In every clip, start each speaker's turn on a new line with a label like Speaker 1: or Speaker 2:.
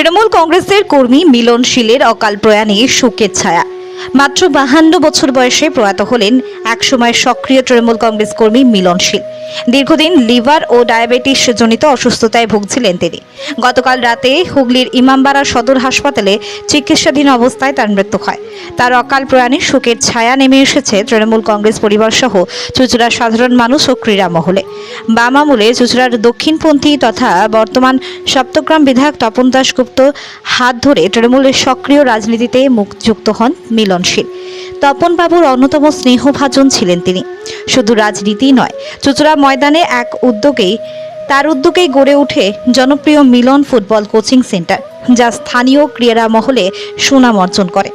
Speaker 1: তৃণমূল কংগ্রেসের কর্মী মিলন শীলের অকাল প্রয়াণে শোকের ছায়া। মাত্র বাহান্ন বছর বয়সে প্রয়াত হলেন একসময় সক্রিয় তৃণমূল কংগ্রেস কর্মী মিলন শীল। দীর্ঘদিন লিভার ও ডায়াবেটিস জনিত অসুস্থতায় ভুগছিলেন তিনি। গতকাল রাতে হুগলির ইমামবাড়া সদর হাসপাতালে চিকিৎসাধীন অবস্থায় তার মৃত্যু হয়। তার অকাল প্রয়াণে শোকের ছায়া নেমে এসেছে তৃণমূল কংগ্রেস পরিবার সহ চুচুড়ার সাধারণ মানুষ ও ক্রীড়া মহলে। বাম আমলে চুচুড়ার দক্ষিণপন্থী তথা বর্তমান সপ্তগ্রাম বিধায়ক তপন দাসগুপ্ত হাত ধরে তৃণমূলের সক্রিয় রাজনীতিতে মুখ যুক্ত হন মিলনশীল তপন বাবুর অন্যতম স্নেহভাজন ছিলেন তিনি। শুধু রাজনীতি নয়, চুচুড়া ময়দানে এক উদ্যোগেই, তার উদ্যোগেই গড়ে ওঠে জনপ্রিয় মিলন ফুটবল কোচিং সেন্টার, যা স্থানীয় ক্রীড়া মহলে সুনাম অর্জন করে।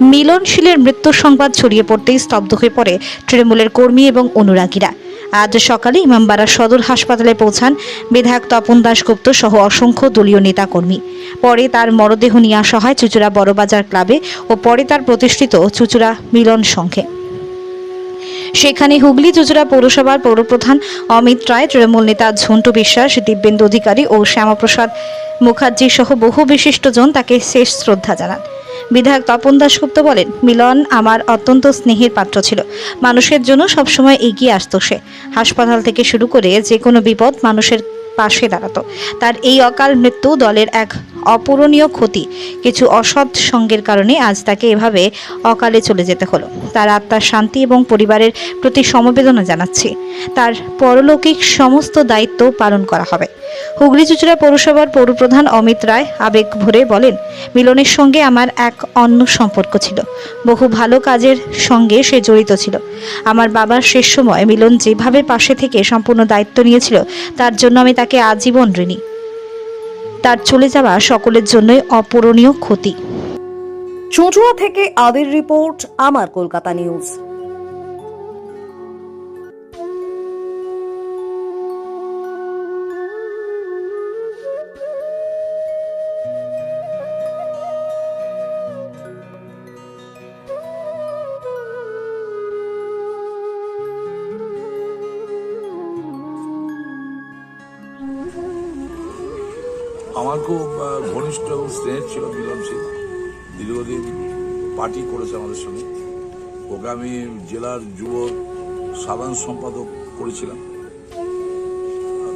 Speaker 1: মিলনশীলের মৃত্যুর সংবাদ ছড়িয়ে পড়তেই স্তব্ধ হয়ে পড়ে তৃণমূলের কর্মী এবং অনুরাগীরা। আজ সকালে ইমামবাড়া সদর হাসপাতালে পৌঁছান বিধায়ক তপন দাশগুপ্ত সহ অসংখ্য দলীয় নেতাকর্মী। পরে তার মরদেহ নিয়ে আসা হয় চুচুড়া বড়বাজার ক্লাবে ও পরে তার প্রতিষ্ঠিত চুচুড়া মিলন সংঘে। সেখানে হুগলি চুচুড়া পৌরসভার পৌরপ্রধান অমিত রায়, তৃণমূল নেতা ঝন্টু বিশ্বাস, দিব্যেন্দু অধিকারী ও শ্যামাপ্রসাদ মুখার্জি সহ বহু বিশিষ্টজন তাকে শেষ শ্রদ্ধা জানান। বিধায়ক তপন দাশগুপ্ত বলেন, মিলন আমার অত্যন্ত স্নেহের পাত্র ছিল। মানুষের জন্য সবসময় এগিয়ে আসতো সে। হাসপাতাল থেকে শুরু করে যে কোনো বিপদ মানুষের পাশে দাঁড়াতো। তার এই অকাল মৃত্যু দলের এক অপূরণীয় ক্ষতি। কিছু অসৎ সঙ্গের কারণে আজ তাকে এভাবে অকালে চলে যেতে হলো। তার আত্মার শান্তি এবং পরিবারের প্রতি সমবেদনা জানাচ্ছি। তার পরলৌকিক সমস্ত দায়িত্ব পালন করা হবে। হুগলি চুচুড়া পৌরসভার পৌরপ্রধান অমিত রায় আবেগ ভরে বলেন, মিলনের সঙ্গে আমার এক অন্য সম্পর্ক ছিল। বহু ভালো কাজের সঙ্গে সে জড়িত ছিল। আমার বাবার শেষ সময় মিলন যেভাবে পাশে থেকে সম্পূর্ণ দায়িত্ব নিয়েছিল, তার জন্য আমি তাকে আজীবন ঋণী। তার চলে যাওয়া সকলের জন্যই অপূরণীয় ক্ষতি।
Speaker 2: চুঁচুড়া থেকে আদির রিপোর্ট, আমার কলকাতা নিউজ।
Speaker 3: আমার খুব ঘনিষ্ঠ এবং স্নেহের ছিল মিলনশীল দীর্ঘদিন পার্টি করেছে আমাদের সঙ্গে। ওকে আমি জেলার যুব সাধারণ সম্পাদক করেছিলাম।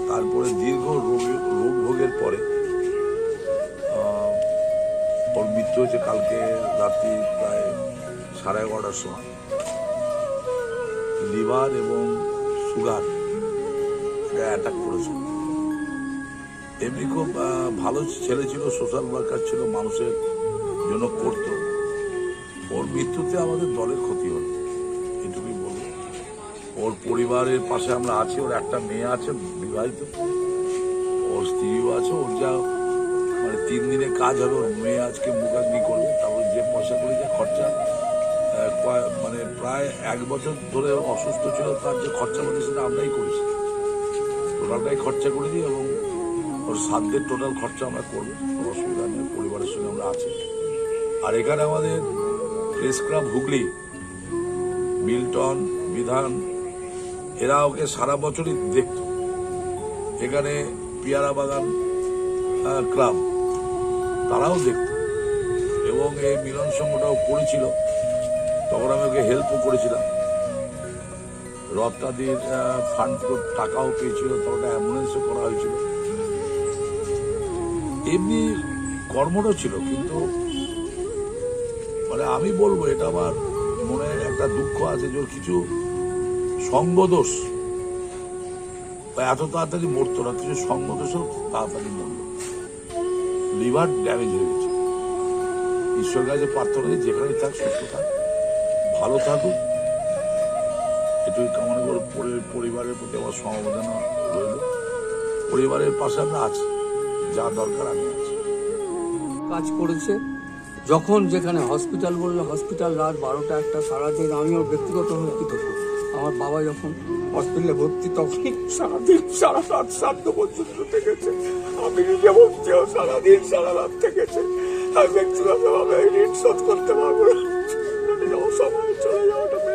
Speaker 3: তারপরে দীর্ঘ রোগে রোগ ভোগের পরে ওর মৃত্যু হয়েছে কালকে রাত্রি প্রায় সাড়ে এগারোটার সময়। লিভার এবং সুগার অ্যাটাক করেছিল এমনি খুব ভালো ছেলে ছিল সোশ্যাল ওয়ার্কার ছিল, মানুষের জন্য করত। ওর মৃত্যুতে আমাদের দলের ক্ষতি হলো। এটুকুই বলব। ওর পরিবারের পাশে আমরা আছি, ওর একটা মেয়ে আছে বিবাহিত। ওর স্ত্রীও আছে, ওর যা মানে তিন দিনে কাজ হবে, ওর মেয়ে আজকে মুখাগ্নি করবে, তারপর যে পয়সা করে যে খরচা। মানে প্রায় এক বছর ধরে অসুস্থ ছিল, তার যে খরচা পাতি সেটা আমরাই করেছি। টোটালটাই খরচা করে দিই এবং ওর সাধ্যের টোটাল খরচা আমরা করব, কোনো অসুবিধা নেই, পরিবারের সঙ্গে আমরা আছি। আর এখানে আমাদের প্রেস ক্লাব হুগলি, মিল্টন, বিধান, এরা ওকে সারা বছরই দেখত। এখানে পিয়ারা বাগান ক্লাব, তারাও দেখত। এবং এই মিলন সংঘটাও করেছিল। তখন আমি ওকে হেল্পও করেছিলাম। রপ্তাদির ফান্ড টাকাও পেয়েছিল, তখন অ্যাম্বুলেন্সও করা হয়েছিল। এমনি কর্মটা ছিল, কিন্তু মানে আমি বলব এটা আমার মনে একটা দুঃখ আছে যে কিছু সঙ্গদোষ। ও এত তাড়াতাড়ি মরতো না, কিছু সঙ্গদোষও তাড়াতাড়ি মরল। লিভার ড্যামেজ হয়ে গেছে। ঈশ্বর কাছে প্রার্থনা যেখানে থাক, সুস্থ থাক, ভালো থাকুক। এটুকু কামনা করে পরি- পরিবারের প্রতি আমার সমবেদনা রইল। পরিবারের পাশে আমরা আছি। যা দরকার আমি আছি।
Speaker 4: কাজ করেছে। যখন যেখানে হসপিটাল বলল হসপিটাল রাত বারোটা একটা, সারাদিন আমি আমিও ব্যক্তিগতভাবে কৃতজ্ঞ আমার বাবা যখন হসপিটালে ভর্তি, তখন সারাদিন, সারা রাত সাধ্য পর্যন্ত থেকেছে। আমি নিজে ভর্তিও সারাদিন, সারা রাত থেকেছে। আমি ব্যক্তিগতভাবে ঋণ শোধ করতে পারব না। চলে যাওয়াটা